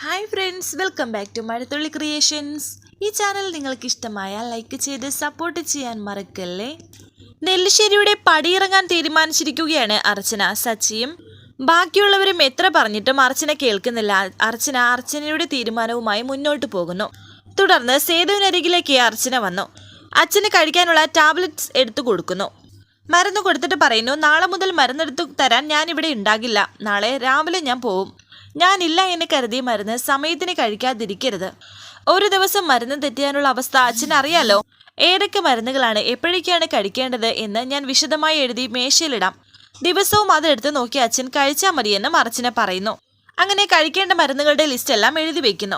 Hi friends welcome back to Mazhathulli creations ഈ channel നിങ്ങൾക്ക് ഇഷ്ടമായാൽ ലൈക്ക് ചെയ്ത് സപ്പോർട്ട് ചെയ്യാൻ മറക്കല്ലേ? നെല്ലിശ്ശേരിയുടെ പടിയിറങ്ങാൻ തീരുമാനിച്ചിരിക്കുകയാണ് അർച്ചന സച്ചിയും. ബാക്കിയുള്ളവരും എത്ര പറഞ്ഞിട്ടും അർച്ചന കേൾക്കുന്നില്ല. അർച്ചന അർച്ചനയുടെ തീരുമാനവുമായി മുന്നോട്ട് പോകുന്നു. തുടർന്ന് സേതുവിനരികിലേക്ക് അർച്ചന വന്നു. അച്ഛന് കഴിക്കാനുള്ള ടാബ്ലറ്റ്സ് എടുത്തു കൊടുക്കുന്നു. മരുന്ന് കൊടുത്തിട്ട് പറയുന്നു നാളെ മുതൽ മരുന്നെടുത്തു തരാൻ ഞാൻ ഇവിടെ ഉണ്ടാകില്ല. നാളെ രാവിലെ ഞാൻ പോവും. ഞാനില്ല എന്ന് കരുതി മരുന്ന് സമയത്തിന് കഴിക്കാതിരിക്കരുത്. ഒരു ദിവസം മരുന്ന് തെറ്റിയാനുള്ള അവസ്ഥ അച്ഛൻ അറിയാലോ? ഏതൊക്കെ മരുന്നുകളാണ് എപ്പോഴേക്കാണ് കഴിക്കേണ്ടത് എന്ന് ഞാൻ വിശദമായി എഴുതി മേശയിലിടാം. ദിവസവും അതെടുത്ത് നോക്കി അച്ഛൻ കഴിച്ചാൽ മതിയെന്ന് മറച്ചിനെ പറയുന്നു. അങ്ങനെ കഴിക്കേണ്ട മരുന്നുകളുടെ ലിസ്റ്റ് എല്ലാം എഴുതി വെക്കുന്നു.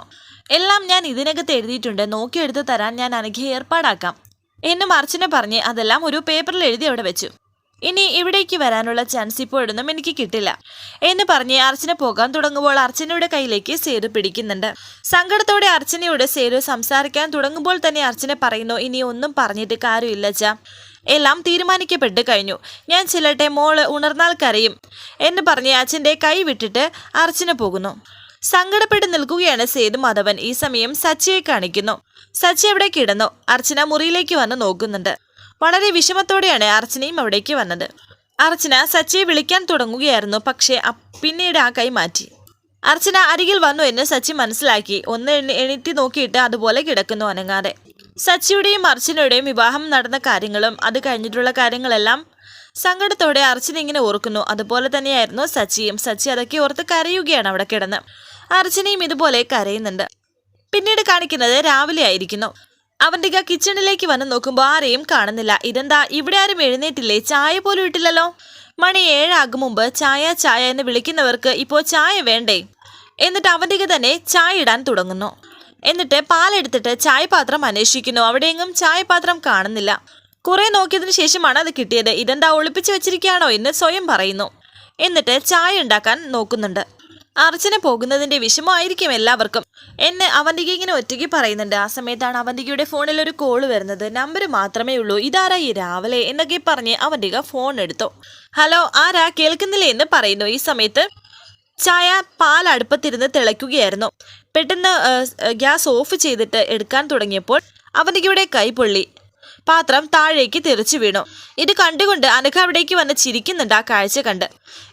എല്ലാം ഞാൻ ഇതിനകത്ത് എഴുതിയിട്ടുണ്ട്. നോക്കിയെടുത്ത് തരാൻ ഞാൻ അനഘയെ ഏർപ്പാടാക്കാം. എന്ന് അർച്ചന പറഞ്ഞ് അതെല്ലാം ഒരു പേപ്പറിൽ എഴുതി അവിടെ വെച്ചു. ഇനി ഇവിടേക്ക് വരാനുള്ള ചാൻസ് ഇപ്പോഴൊന്നും എനിക്ക് കിട്ടില്ല. എന്ന് പറഞ്ഞ് അർച്ചന പോകാൻ തുടങ്ങുമ്പോൾ അർച്ചനയുടെ കയ്യിലേക്ക് സേതു പിടിക്കുന്നുണ്ട്. സങ്കടത്തോടെ അർച്ചനയോട് സേതു സംസാരിക്കാൻ തുടങ്ങുമ്പോൾ തന്നെ അർച്ചന പറയുന്നു ഇനി ഒന്നും പറഞ്ഞിട്ട് കാര്യമില്ല ചാ എല്ലാം തീരുമാനിക്കപ്പെട്ട് കഴിഞ്ഞു. ഞാൻ ചെല്ലട്ടെ മോൾ ഉണർന്നാൽ കരയും. എന്ന് പറഞ്ഞ് അച്ഛന്റെ കൈ വിട്ടിട്ട് അർച്ചന പോകുന്നു. സങ്കടപ്പെട്ട് നിൽക്കുകയാണ് സേതു മാധവൻ. ഈ സമയം സച്ചിയെ കാണിക്കുന്നു. സച്ചി അവിടെ കിടന്നു. അർച്ചന മുറിയിലേക്ക് വന്ന് നോക്കുന്നുണ്ട്. വളരെ വിഷമത്തോടെയാണ് അർച്ചനയും അവിടേക്ക് വന്നത്. അർച്ചന സച്ചിയെ വിളിക്കാൻ തുടങ്ങുകയായിരുന്നു പക്ഷേ പിന്നീട് ആ കൈ മാറ്റി. അർച്ചന അരികിൽ വന്നു എന്ന് സച്ചി മനസ്സിലാക്കി. ഒന്ന് എണീറ്റി നോക്കിയിട്ട് അതുപോലെ കിടക്കുന്നു അനങ്ങാതെ. സച്ചിയുടെയും അർച്ചനയുടെയും വിവാഹം നടന്ന കാര്യങ്ങളും അത് കഴിഞ്ഞിട്ടുള്ള കാര്യങ്ങളെല്ലാം സങ്കടത്തോടെ അർച്ചന ഇങ്ങനെ ഓർക്കുന്നു. അതുപോലെ തന്നെയായിരുന്നു സച്ചിയും. സച്ചി അതൊക്കെ ഓർത്ത് കരയുകയാണ് അവിടെ കിടന്ന്. അർച്ചനയും ഇതുപോലെ കരയുന്നുണ്ട്. പിന്നീട് കാണിക്കുന്നത് രാവിലെ ആയിരിക്കുന്നു. അവന്തിക കിച്ചണിലേക്ക് വന്ന് നോക്കുമ്പോൾ ആരെയും കാണുന്നില്ല. ഇതെന്താ? ഇവിടെ ആരും എഴുന്നേറ്റില്ലേ? ചായ പോലും ഇട്ടില്ലല്ലോ? മണി ഏഴാകും മുമ്പ് ചായ ചായ എന്ന് വിളിക്കുന്നവർക്ക് ഇപ്പോൾ ചായ വേണ്ടേ? എന്നിട്ട് അവന്തിക തന്നെ ചായ ഇടാൻ തുടങ്ങുന്നു. എന്നിട്ട് പാലെടുത്തിട്ട് ചായപാത്രം അന്വേഷിക്കുന്നു. അവിടെയെങ്ങും ചായപാത്രം കാണുന്നില്ല. കുറെ നോക്കിയതിനു ശേഷമാണ് അത് കിട്ടിയത്. ഇതെന്താ ഒളിപ്പിച്ചു വെച്ചിരിക്കുകയാണോ എന്ന് സ്വയം പറയുന്നു. എന്നിട്ട് ചായ ഉണ്ടാക്കാൻ നോക്കുന്നുണ്ട്. അർച്ചന പോകുന്നതിന്റെ വിഷമമായിരിക്കും എല്ലാവർക്കും. എന്നെ അവന്തിക ഇങ്ങനെ ഒറ്റയ്ക്ക് പറയുന്നുണ്ട്. ആ സമയത്താണ് അവന്തികയുടെ ഫോണിൽ ഒരു കോൾ വരുന്നത്. നമ്പർ മാത്രമേ ഉള്ളൂ. ഇതാരാ ഈ രാവിലെ? എന്നൊക്കെ പറഞ്ഞ് അവന്തിക ഫോൺ എടുത്തു. ഹലോ ആരാ? കേൾക്കുന്നില്ലേ എന്ന് പറയുന്നു. ഈ സമയത്ത് ചായ പാൽ അടുപ്പത്തിരുന്ന് തിളയ്ക്കുകയായിരുന്നു. പെട്ടെന്ന് ഗ്യാസ് ഓഫ് ചെയ്തിട്ട് എടുക്കാൻ തുടങ്ങിയപ്പോൾ അവന്തികയുടെ കൈ പൊള്ളി. പാത്രം താഴേക്ക് തെറിച്ചു വീണു. ഇത് കണ്ടുകൊണ്ട് അനഘ അവിടേക്ക് വന്ന് ചിരിക്കുന്നുണ്ട് ആ കാഴ്ച കണ്ട്.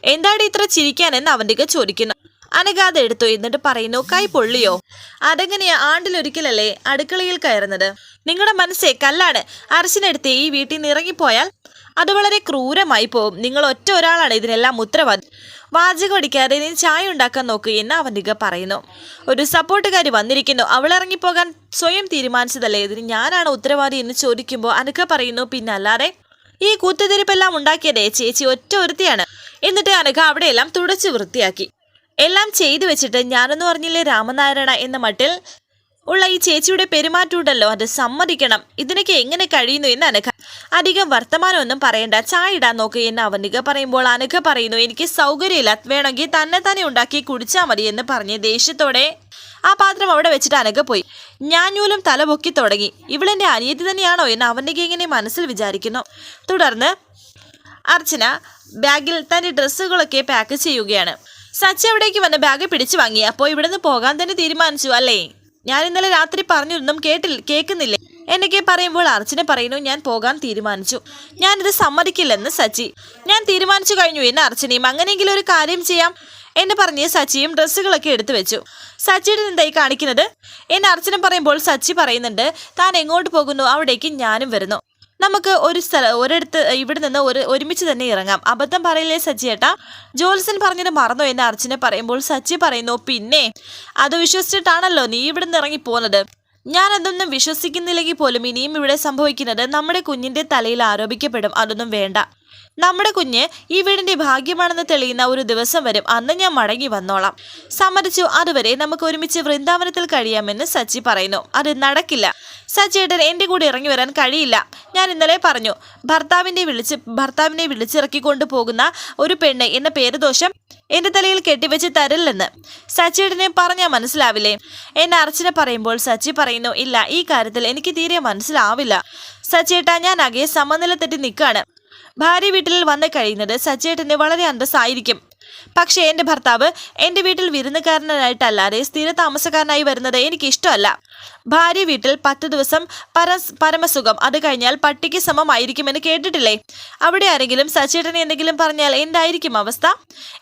എന്താണ് ഇത്ര ചിരിക്കാനെന്ന് അവന്തിക ചോദിക്കുന്നു. അത് എടുത്തു എന്നിട്ട് പറയുന്നു കൈ പൊള്ളിയോ? അതെങ്ങനെയാ ആണ്ടിലൊരിക്കലല്ലേ അടുക്കളയിൽ കയറുന്നത്? നിങ്ങളുടെ മനസ്സേ കല്ലാണ് അരശിനെടുത്ത് ഈ വീട്ടിൽ നിന്ന് ഇറങ്ങിപ്പോയാൽ അത് വളരെ ക്രൂരമായി പോവും. നിങ്ങൾ ഒറ്റ ഒരാളാണ് ഇതിനെല്ലാം ഉത്തരവാദി. വാചകം അടിക്കാതെ നീ ചായ ഉണ്ടാക്കാൻ നോക്ക് എന്ന് അവന്തിക പറയുന്നു. ഒരു സപ്പോർട്ടുകാരി വന്നിരിക്കുന്നു. അവൾ ഇറങ്ങിപ്പോകാൻ സ്വയം തീരുമാനിച്ചതല്ലേ? ഇതിന് ഞാനാണ് ഉത്തരവാദി എന്ന് ചോദിക്കുമ്പോൾ അനക്ക പറയുന്നു പിന്നെ അല്ലാതെ ഈ കൂത്തുതിരിപ്പെല്ലാം ഉണ്ടാക്കിയതേ ചേച്ചി ഒറ്റ ഒരുത്തിയാണ്. എന്നിട്ട് അനഘ അവിടെയെല്ലാം തുടച്ചു വൃത്തിയാക്കി. എല്ലാം ചെയ്തു വെച്ചിട്ട് ഞാനെന്ന് പറഞ്ഞില്ലേ രാമനാരായണ എന്ന മട്ടിൽ ഉള്ള ഈ ചേച്ചിയുടെ പെരുമാറ്റമുണ്ടല്ലോ അത് സമ്മതിക്കണം. ഇതിനൊക്കെ എങ്ങനെ കഴിയുന്നു എന്ന് അനഘ അധികം വർത്തമാനമൊന്നും പറയണ്ട. ചായ ഇടാൻ നോക്ക് എന്ന് അവനിക പറയുമ്പോൾ അനഘ പറയുന്നു എനിക്ക് സൗകര്യമില്ല. വേണമെങ്കിൽ തന്നെ തന്നെ ഉണ്ടാക്കി കുടിച്ചാൽ മതി എന്ന് പറഞ്ഞ് ദേഷ്യത്തോടെ ആ പാത്രം അവിടെ വെച്ചിട്ട് അനഘ പോയി. ഞാഞ്ഞൂലും തല പൊക്കി തുടങ്ങി. ഇവളെന്റെ അനിയത്തി തന്നെയാണോ? എന്ന് അവനിക എങ്ങനെ മനസ്സിൽ വിചാരിക്കുന്നു. തുടർന്ന് അർച്ചന ബാഗിൽ തന്റെ ഡ്രസ്സുകളൊക്കെ പാക്ക് ചെയ്യുകയാണ്. സച്ചി അവിടേക്ക് വന്ന ബാഗ് പിടിച്ചു വാങ്ങി. അപ്പോൾ ഇവിടുന്ന് പോകാൻ തന്നെ തീരുമാനിച്ചു അല്ലേ? ഞാൻ ഇന്നലെ രാത്രി പറഞ്ഞിരുന്നും കേട്ടില്ല കേൾക്കുന്നില്ലേ? എന്നൊക്കെ പറയുമ്പോൾ അർച്ചന പറയുന്നു ഞാൻ പോകാൻ തീരുമാനിച്ചു. ഞാനിത് സമ്മതിക്കില്ലെന്ന് സച്ചി. ഞാൻ തീരുമാനിച്ചു കഴിഞ്ഞു എന്ന് അർച്ചനയും അങ്ങനെയെങ്കിലും ഒരു കാര്യം ചെയ്യാം എന്ന് പറഞ്ഞ് സച്ചിയും ഡ്രസ്സുകളൊക്കെ എടുത്തു വെച്ചു. സച്ചിയുടെ എന്തായി കാണിക്കുന്നത് എന്ന് അർച്ചന പറയുമ്പോൾ സച്ചി പറയുന്നുണ്ട് താൻ എങ്ങോട്ട് പോകുന്നു? അവിടേക്ക് ഞാനും വരുന്നു. നമുക്ക് ഒരു സ്ഥല ഒരിടത്ത് ഇവിടെ നിന്ന് ഒരു ഒരുമിച്ച് തന്നെ ഇറങ്ങാം. അബദ്ധം പറയില്ലേ സച്ചി ഏട്ടാ? ജോൽസൻ പറഞ്ഞത് മറന്നു എന്ന് അർച്ചന പറയുമ്പോൾ സച്ചി പറയുന്നു പിന്നെ അത് വിശ്വസിച്ചിട്ടാണല്ലോ നീ ഇവിടെ നിന്ന് ഇറങ്ങി പോകുന്നത് ഞാൻ അതൊന്നും വിശ്വസിക്കുന്നില്ലെങ്കിൽ പോലും ഇനിയും ഇവിടെ സംഭവിക്കുന്നത് നമ്മുടെ കുഞ്ഞിന്റെ തലയിൽ ആരോപിക്കപ്പെടും. അതൊന്നും വേണ്ട. നമ്മുടെ കുഞ്ഞ് ഈ വീടിന്റെ ഭാഗ്യമാണെന്ന് തെളിയുന്ന ഒരു ദിവസം വരും. അന്ന് ഞാൻ മടങ്ങി വന്നോളാം. സമ്മതിച്ചു. അതുവരെ നമുക്ക് ഒരുമിച്ച് വൃന്ദാവനത്തിൽ കഴിയാമെന്ന് സച്ചി പറയുന്നു. അത് നടക്കില്ല. സച്ചിയേട്ടൻ എന്റെ കൂടെ ഇറങ്ങി വരാൻ കഴിയില്ല. ഞാൻ ഇന്നലെ പറഞ്ഞു ഭർത്താവിനെ വിളിച്ച് ഭർത്താവിനെ വിളിച്ചിറക്കിക്കൊണ്ടു പോകുന്ന ഒരു പെണ്ണ് എന്ന പേരുദോഷം എന്റെ തലയിൽ കെട്ടിവെച്ച് തരില്ലെന്ന് സച്ചിയുടെ പറഞ്ഞാൽ മനസ്സിലാവില്ലേ? എന്നെ അർച്ചന പറയുമ്പോൾ സച്ചി പറയുന്നു ഇല്ല ഈ കാര്യത്തിൽ എനിക്ക് തീരെ മനസ്സിലാവില്ല. സച്ചേട്ട ഞാൻ ആകെ സമനില തെറ്റി നിൽക്കാണ് ഭാര്യ വീട്ടിൽ വന്ന് കഴിയുന്നത് സച്ചേട്ടന് വളരെ അന്തസ്സായിരിക്കും. പക്ഷേ എന്റെ ഭർത്താവ് എന്റെ വീട്ടിൽ വിരുന്നുകാരനായിട്ടല്ലാതെ സ്ഥിര താമസക്കാരനായി വരുന്നത് എനിക്ക് ഇഷ്ടമല്ല ഭാര്യ വീട്ടിൽ പത്ത് ദിവസം പരസ് പരമസുഖം. അത് കഴിഞ്ഞാൽ പട്ടിക്ക് സമമായിരിക്കുമെന്ന് കേട്ടിട്ടില്ലേ? അവിടെ ആരെങ്കിലും സച്ചേട്ടനെ എന്തെങ്കിലും പറഞ്ഞാൽ എന്തായിരിക്കും അവസ്ഥ?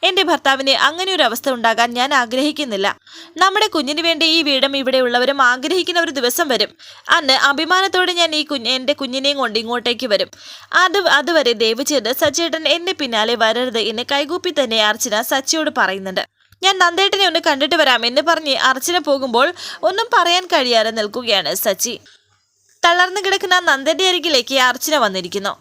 എന്റെ ഭർത്താവിന് അങ്ങനെ ഒരു അവസ്ഥ ഉണ്ടാകാൻ ഞാൻ ആഗ്രഹിക്കുന്നില്ല. നമ്മുടെ കുഞ്ഞിന് വേണ്ടി ഈ വീടും ഇവിടെയുള്ളവരും ആഗ്രഹിക്കുന്ന ഒരു ദിവസം വരും. അന്ന് അഭിമാനത്തോടെ ഞാൻ ഈ കുഞ്ഞ് എന്റെ കുഞ്ഞിനെയും കൊണ്ട് ഇങ്ങോട്ടേക്ക് വരും. അത് അതുവരെ ദയവ് ചെയ്ത് സച്ചേട്ടൻ എന്റെ പിന്നാലെ വരരുത് എന്ന് കൈകൂപ്പി തന്നെ അർച്ചന സച്ചിയോട് പറയുന്നുണ്ട്. ഞാൻ നന്ദേട്ടനെ ഒന്ന് കണ്ടിട്ട് വരാം എന്ന് പറഞ്ഞ് അർച്ചന പോകുമ്പോൾ ഒന്നും പറയാൻ കഴിയാതെ നിൽക്കുകയാണ് സച്ചി. തളർന്നു കിടക്കുന്ന നന്ദന്റെ അരികിലേക്ക് അർച്ചന വന്നിരിക്കുന്നു.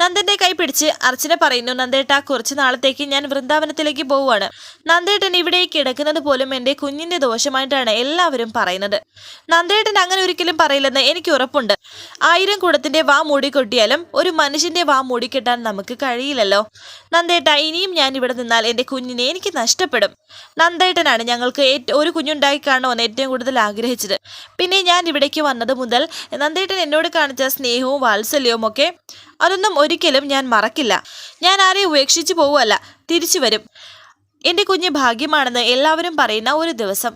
നന്ദന്റെ കൈ പിടിച്ച് അർച്ചന പറയുന്നു നന്ദേട്ട കുറച്ച് നാളത്തേക്ക് ഞാൻ വൃന്ദാവനത്തിലേക്ക് പോവുകയാണ്. നന്ദേട്ടൻ ഇവിടെ കിടക്കുന്നത് പോലും എന്റെ കുഞ്ഞിന്റെ ദോഷമായിട്ടാണ് എല്ലാവരും പറയുന്നത്. നന്ദേട്ടൻ അങ്ങനെ ഒരിക്കലും പറയില്ലെന്ന് എനിക്ക് ഉറപ്പുണ്ട്. ആയിരം കുടത്തിന്റെ വാ മൂടിക്കൊട്ടിയാലും ഒരു മനുഷ്യന്റെ വാ മൂടിക്കെട്ടാൻ നമുക്ക് കഴിയില്ലല്ലോ. നന്ദേട്ട ഇനിയും ഞാൻ ഇവിടെ നിന്നാൽ എന്റെ കുഞ്ഞിനെ എനിക്ക് നഷ്ടപ്പെടും. നന്ദേട്ടനാണ് ഞങ്ങൾക്ക് ഒരു കുഞ്ഞുണ്ടായി കാണുമെന്ന് ഏറ്റവും കൂടുതൽ ആഗ്രഹിച്ചത്. പിന്നെ ഞാൻ ഇവിടേക്ക് വന്നത് മുതൽ നന്ദേട്ടൻ എന്നോട് കാണിച്ച സ്നേഹവും വാത്സല്യവും ഒക്കെ അതൊന്നും ഒരിക്കലും ഞാൻ മറക്കില്ല. ഞാൻ ആരെയും ഉപേക്ഷിച്ചു പോവുമല്ല തിരിച്ചു വരും. എന്റെ കുഞ്ഞ് ഭാഗ്യമാണെന്ന് എല്ലാവരും പറയുന്ന ഒരു ദിവസം.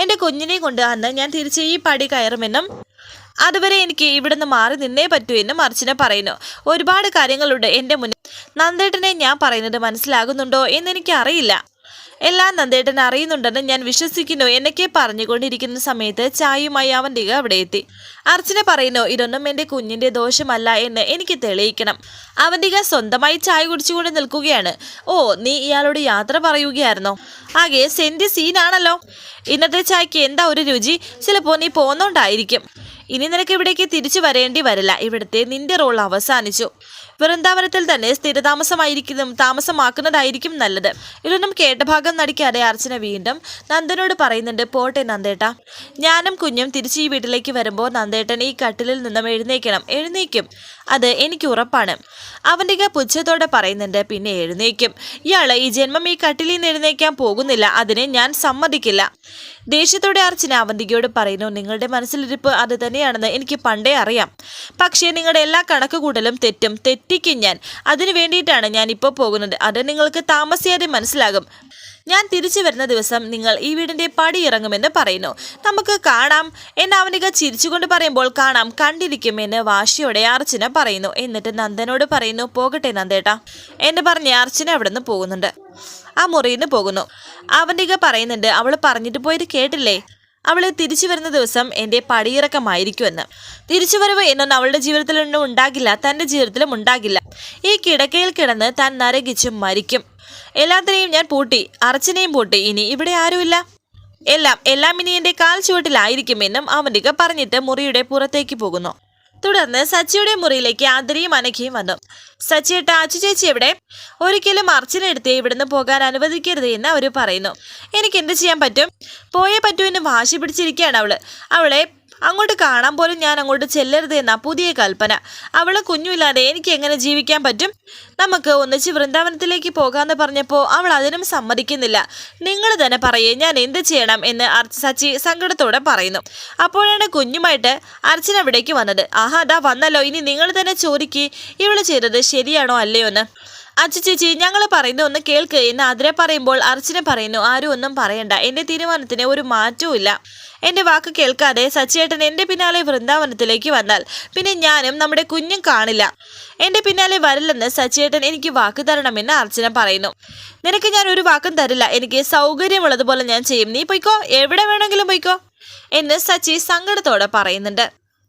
എന്റെ കുഞ്ഞിനെ കൊണ്ട് അന്ന് ഞാൻ തിരിച്ച് ഈ പടി കയറുമെന്നും അതുവരെ എനിക്ക് ഇവിടുന്ന് മാറി നിന്നേ പറ്റൂ എന്നും അർച്ചന പറയുന്നു. ഒരുപാട് കാര്യങ്ങളുണ്ട് എന്റെ മുന്നിൽ. നന്ദേട്ടനെ ഞാൻ പറയുന്നത് മനസ്സിലാകുന്നുണ്ടോ എന്നെനിക്ക് അറിയില്ല എല്ലാം നന്ദേട്ടൻ അറിയുന്നുണ്ടെന്ന് ഞാൻ വിശ്വസിക്കുന്നു. എന്നൊക്കെ പറഞ്ഞുകൊണ്ടിരിക്കുന്ന സമയത്ത് ചായയുമായി അവന്തിക അവിടെ എത്തി. അർച്ചന പറയുന്നു ഇതൊന്നും എന്റെ കുഞ്ഞിന്റെ ദോഷമല്ല എന്ന് എനിക്ക് തെളിയിക്കണം. അവന്തിക സ്വന്തമായി ചായ കുടിച്ചുകൊണ്ട് നിൽക്കുകയാണ്. ഓ നീ ഇയാളോട് യാത്ര പറയുകയായിരുന്നോ? ആകെ സെന്റ് സീനാണല്ലോ. ഇന്നത്തെ ചായക്ക് എന്താ ഒരു രുചി? ചിലപ്പോൾ നീ പോന്നോണ്ടായിരിക്കും. ഇനി നിനക്ക് ഇവിടേക്ക് തിരിച്ചു വരേണ്ടി വരില്ല. ഇവിടുത്തെ നിന്റെ റോൾ അവസാനിച്ചു. വൃന്ദാവനത്തിൽ തന്നെ സ്ഥിരതാമസമായിരിക്കുന്നതും താമസമാക്കുന്നതായിരിക്കും നല്ലത്. ഇതൊന്നും കേട്ട ഭാഗം നടിക്കാതെ അർച്ചന വീണ്ടും നന്ദനോട് പറയുന്നുണ്ട് പോട്ടെ നന്ദേട്ട. ഞാനും കുഞ്ഞും തിരിച്ച് ഈ വീട്ടിലേക്ക് വരുമ്പോൾ നന്ദേട്ടൻ ഈ കട്ടിലിൽ നിന്നും എഴുന്നേക്കണം. എഴുന്നേക്കും. അത് എനിക്ക് ഉറപ്പാണ്. അവന്റെ പുച്ഛത്തോടെ പറയുന്നുണ്ട് പിന്നെ എഴുന്നേക്കും. ഇയാൾ ഈ ജന്മം ഈ കട്ടിലിൽ നിന്ന് എഴുന്നേക്കാൻ പോകുന്നില്ല. അതിനെ ഞാൻ സമ്മതിക്കില്ല. ദേഷ്യത്തോടെ അർച്ചന അവന്തികയോട് പറയുന്നു നിങ്ങളുടെ മനസ്സിലിരിപ്പ് അത് തന്നെയാണെന്ന് എനിക്ക് പണ്ടേ അറിയാം. പക്ഷേ നിങ്ങളുടെ എല്ലാ കണക്കുകൂട്ടലും തെറ്റും തെറ്റിക്കും ഞാൻ. അതിനു വേണ്ടിയിട്ടാണ് ഞാൻ ഇപ്പോൾ പോകുന്നത്. അത് നിങ്ങൾക്ക് താമസിയാതെ മനസ്സിലാകും. ഞാൻ തിരിച്ചു വരുന്ന ദിവസം നിങ്ങൾ ഈ വീടിന്റെ പടി ഇറങ്ങുമെന്ന് പറയുന്നു. നമുക്ക് കാണാം. എന്ന് അവനിക ചിരിച്ചുകൊണ്ട് പറയുമ്പോൾ കാണാം കണ്ടിരിക്കുമെന്ന് വാശിയോടെ അർച്ചന പറയുന്നു. എന്നിട്ട് നന്ദനോട് പറയുന്നു പോകട്ടെ നന്ദേട്ടാ. എന്ന് പറഞ്ഞ് അർച്ചന അവിടെ നിന്ന് പോകുന്നുണ്ട്. ആ മുറിയിൽ പോകുന്നു. അവനിക പറയുന്നുണ്ട് അവൾ പറഞ്ഞിട്ട് പോയത് കേട്ടില്ലേ? അവൾ തിരിച്ചു വരുന്ന ദിവസം എന്റെ പടിയിറക്കമായിരിക്കുമെന്ന്. തിരിച്ചു വരവ് എന്നൊന്നും അവളുടെ ജീവിതത്തിലൊന്നും ഉണ്ടാകില്ല തന്റെ ജീവിതത്തിലും ഉണ്ടാകില്ല. ഈ കിടക്കയിൽ കിടന്ന് താൻ നരകിച്ചും മരിക്കും. എല്ലാത്തിനെയും ഞാൻ പൂട്ടി അർച്ചനയും പൂട്ടി. ഇനി ഇവിടെ ആരുമില്ല? എല്ലാം എല്ലാം ഇനി എന്റെ കാൽ ചുവട്ടിലായിരിക്കുമെന്നും അവന്തിക പറഞ്ഞിട്ട് മുറിയുടെ പുറത്തേക്ക് പോകുന്നു. തുടർന്ന് സച്ചിയുടെ മുറിയിലേക്ക് ആദരിയും അനഘയും വന്നു. സച്ചിയേട്ട അച്ചു ചേച്ചി എവിടെ? ഒരിക്കലും അർച്ചന എടുത്ത് ഇവിടുന്ന് പോകാൻ അനുവദിക്കരുത് എന്ന് അവർ പറയുന്നു. എനിക്ക് എന്ത് ചെയ്യാൻ പറ്റും? പോയേ പറ്റൂ എന്ന് വാശി പിടിച്ചിരിക്കുകയാണ് അവൾ. അവളെ അങ്ങോട്ട് കാണാൻ പോലും ഞാൻ അങ്ങോട്ട് ചെല്ലരുത് എന്ന പുതിയ കൽപ്പന. അവൾ കുഞ്ഞുമില്ലാതെ എനിക്ക് എങ്ങനെ ജീവിക്കാൻ പറ്റും? നമുക്ക് ഒന്നിച്ച് വൃന്ദാവനത്തിലേക്ക് പോകാമെന്ന് പറഞ്ഞപ്പോൾ അവൾ അതിനും സമ്മതിക്കുന്നില്ല. നിങ്ങൾ തന്നെ പറയേ ഞാൻ എന്ത് ചെയ്യണം എന്ന് അർച്ച സച്ചി സങ്കടത്തോടെ പറയുന്നു. അപ്പോഴാണ് കുഞ്ഞുമായിട്ട് അർച്ചന അവിടേക്ക് വന്നത്. ആഹാ അതാ വന്നല്ലോ. ഇനി നിങ്ങൾ തന്നെ ചോദിക്ക്. ഇവൾ ചെയ്തത് ശരിയാണോ അല്ലയോ എന്ന് അച്ചു ചേച്ചി ഞങ്ങൾ പറയുന്ന ഒന്ന് കേൾക്ക് എന്ന് അതിരെ പറയുമ്പോൾ അർച്ചന പറയുന്നു ആരും ഒന്നും പറയണ്ട. എന്റെ തീരുമാനത്തിന് ഒരു മാറ്റവും ഇല്ല. എന്റെ വാക്ക് കേൾക്കാതെ സച്ചിയേട്ടൻ എന്റെ പിന്നാലെ വൃന്ദാവനത്തിലേക്ക് വന്നാൽ പിന്നെ ഞാനും നമ്മുടെ കുഞ്ഞും കാണില്ല. എന്റെ പിന്നാലെ വരില്ലെന്ന് സച്ചിയേട്ടൻ എനിക്ക് വാക്ക് തരണമെന്ന് അർച്ചന പറയുന്നു. നിനക്ക് ഞാൻ ഒരു വാക്കും തരില്ല. എനിക്ക് സൗകര്യമുള്ളതുപോലെ ഞാൻ ചെയ്യും. നീ പൊയ്ക്കോ. എവിടെ വേണമെങ്കിലും പൊയ്ക്കോ. എന്ന് സച്ചി സങ്കടത്തോടെ പറയുന്നുണ്ട്.